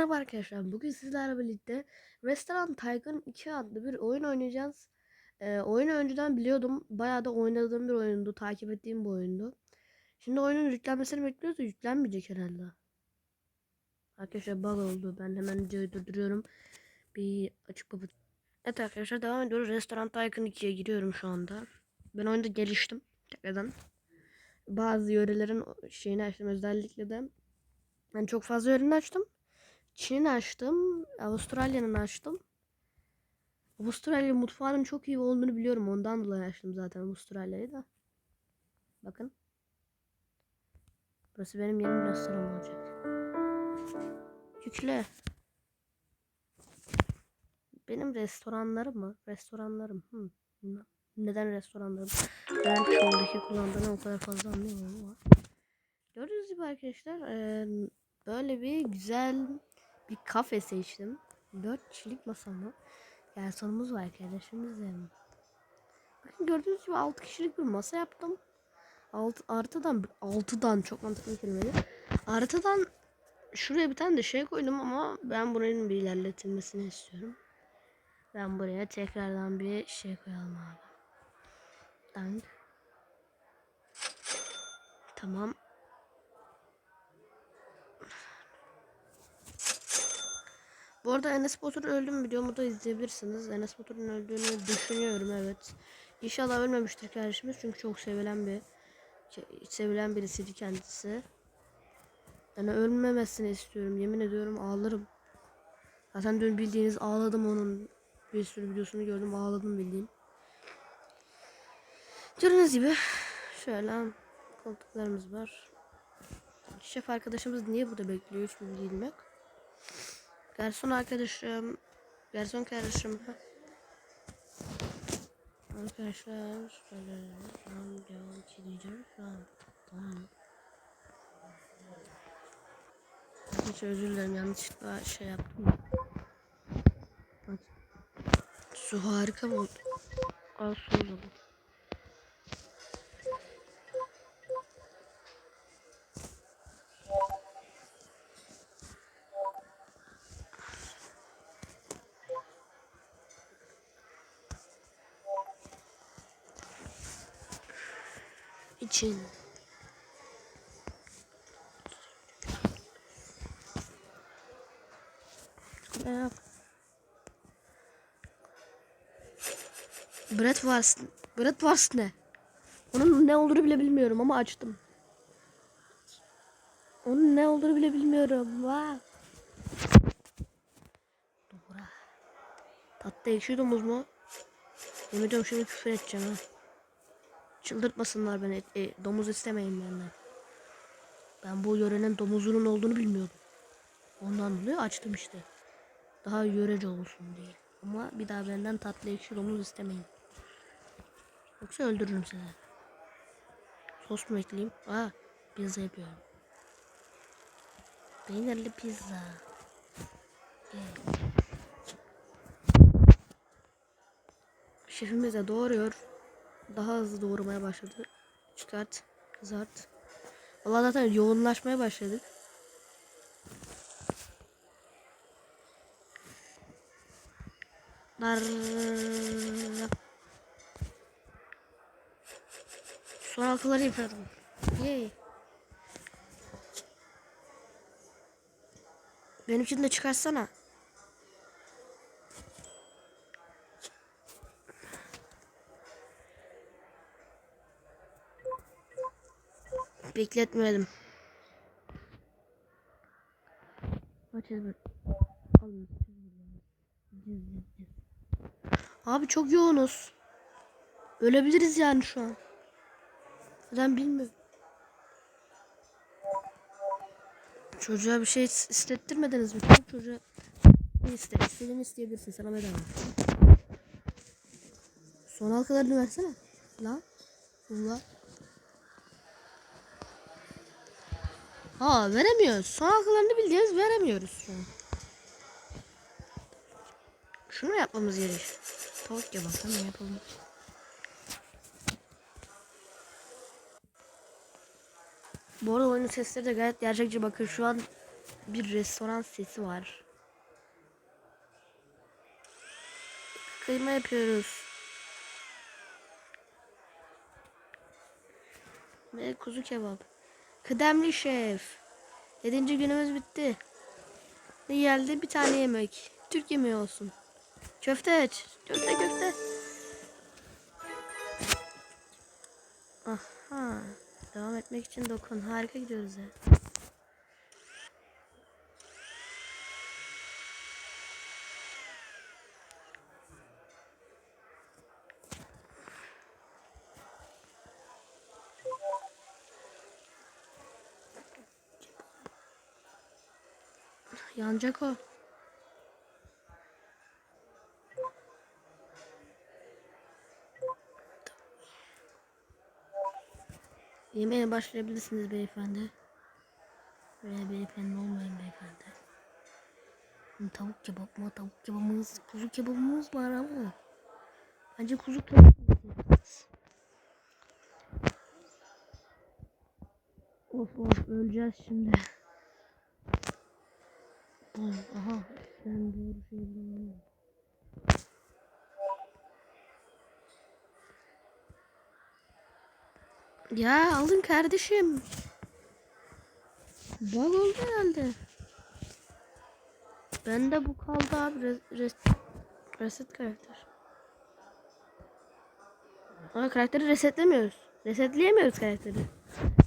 Merhaba arkadaşlar. Bugün sizlerle birlikte Restaurant Tycoon 2 adlı bir oyun oynayacağız. Ee, oyunu önceden biliyordum. Bayağı da oynadığım bir oyundu. Takip ettiğim bir oyundu. Şimdi oyunun yüklenmesini bekliyoruz da yüklenmeyecek herhalde. Arkadaşlar bug oldu. Ben hemen videoyu durduruyorum. Bir açık kapat. Evet arkadaşlar devam ediyoruz. Restaurant Tycoon 2'ye giriyorum şu anda. Ben oyunda geliştim. Tekrardan. Bazı yörelerin şeyini açtım. Özellikle de ben çok fazla yörerini açtım. Çin'in açtım. Avustralya'nın açtım. Avustralya mutfağının çok iyi olduğunu biliyorum. Ondan dolayı açtım zaten Avustralya'yı da. Bakın. Burası benim yeni restoranım olacak. Yükle. Benim restoranlarım mı? Restoranlarım. Hmm. bilmem. Neden restoranlarım? Ben çoğundaki kullandığını o kadar fazla anlayamıyorum ama. Gördüğünüz gibi arkadaşlar böyle bir güzel bir kafe seçtim. 4 kişilik masamı. Garsonumuz var kardeşimiz yani. Bakın gördüğünüz gibi 6 kişilik bir masa yaptım. Alt, artıdan 6'dan çok mantıklı bir kelimeydi. Artıdan şuraya bir tane de şey koydum ama ben buranın bir ilerletilmesini istiyorum. Ben buraya tekrardan bir şey koyalım abi. Dank. Tamam. Bu arada Enes Batur'un öldüğüm videomu da izleyebilirsiniz. Enes Batur'un öldüğünü düşünüyorum evet. İnşallah ölmemiştir kardeşimiz çünkü çok sevilen bir şey, sevilen birisiydi kendisi. Yani ölmemesini istiyorum. Yemin ediyorum ağlarım. Zaten dün bildiğiniz ağladım onun bir sürü videosunu gördüm ağladım bildiğin. Gördüğünüz gibi şöyle koltuklarımız var. Şef arkadaşımız niye burada bekliyor hiç bilgim. Garson arkadaşım. Garson kardeşim. Arkadaşlar şöyle şu an devam edeceğim. Şu an tamam. Hiç özür dilerim yanlışlıkla şey yaptım. Bak. Su harika oldu? Al su oldu. İçin. Merhaba. Bratwurst. Bratwurst ne? Onun ne olduğunu bile bilmiyorum ama açtım. Onun ne olduğunu bile bilmiyorum. Dobra. Tatlı ekşi domuz mu? Yemin ediyorum şimdi küfür edeceğim ha. Çıldırtmasınlar beni. E, domuz istemeyin benden. Ben bu yörenin domuzunun olduğunu bilmiyordum. Ondan dolayı açtım işte. Daha yörece olsun diye. Ama bir daha benden tatlı ekşi domuz istemeyin. Yoksa öldürürüm sizi. Sos mu ekleyeyim? Aa, pizza yapıyorum. Peynirli pizza. Evet. Şefimiz de doğuruyor daha hızlı doğurmaya başladı. Çıkart, kızart. Valla zaten yoğunlaşmaya başladık. Dar. Son halkaları yapıyorum. Yay. Benim için de çıkarsana. Bekletmeyelim. Abi çok yoğunuz. Ölebiliriz yani şu an. Ben bilmiyorum. Çocuğa bir şey istettirmediniz mi? Çocuğa ne iste? İstediğini isteyebilirsin. Sana bedava. Son halkalarını versene. La. La. Ha veremiyoruz. Son halkalarını bildiğiniz veremiyoruz. Şunu yapmamız gerek. Tavuk ya bakalım yapalım. Bu arada oyunun sesleri de gayet gerçekçi bakın şu an bir restoran sesi var. Kıyma yapıyoruz. Ve kuzu kebap. Kıdemli şef. Yedinci günümüz bitti. Ne geldi? Bir tane yemek. Türk yemeği olsun. Köfte et. Köfte köfte. Aha. Devam etmek için dokun. Harika gidiyoruz ya. Yanacak o. Yemeğe başlayabilirsiniz beyefendi. Veya beyefendi olmayın beyefendi. Tavuk kebap mı? Tavuk kebabımız, kuzu kebabımız var ama. Bence kuzu kebabı yiyeceğiz. Of of öleceğiz şimdi. Aha ben doğru şey bulamıyorum. Ya alın kardeşim. Bug oldu herhalde. Bende bu kaldı abi. Res, reset karakter. Ama karakteri resetlemiyoruz. Resetleyemiyoruz karakteri.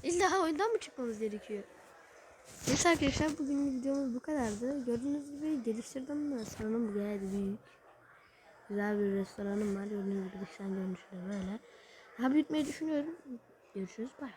İlla oyundan mı çıkmamız gerekiyor? Neyse arkadaşlar bugün videomuz bu kadardı. Gördüğünüz gibi geliştirdim restoranım gayet büyük. Güzel bir restoranım var. Gördüğünüz gibi dıştan görünüşü böyle. Daha büyütmeyi düşünüyorum. Görüşürüz. Bay bay.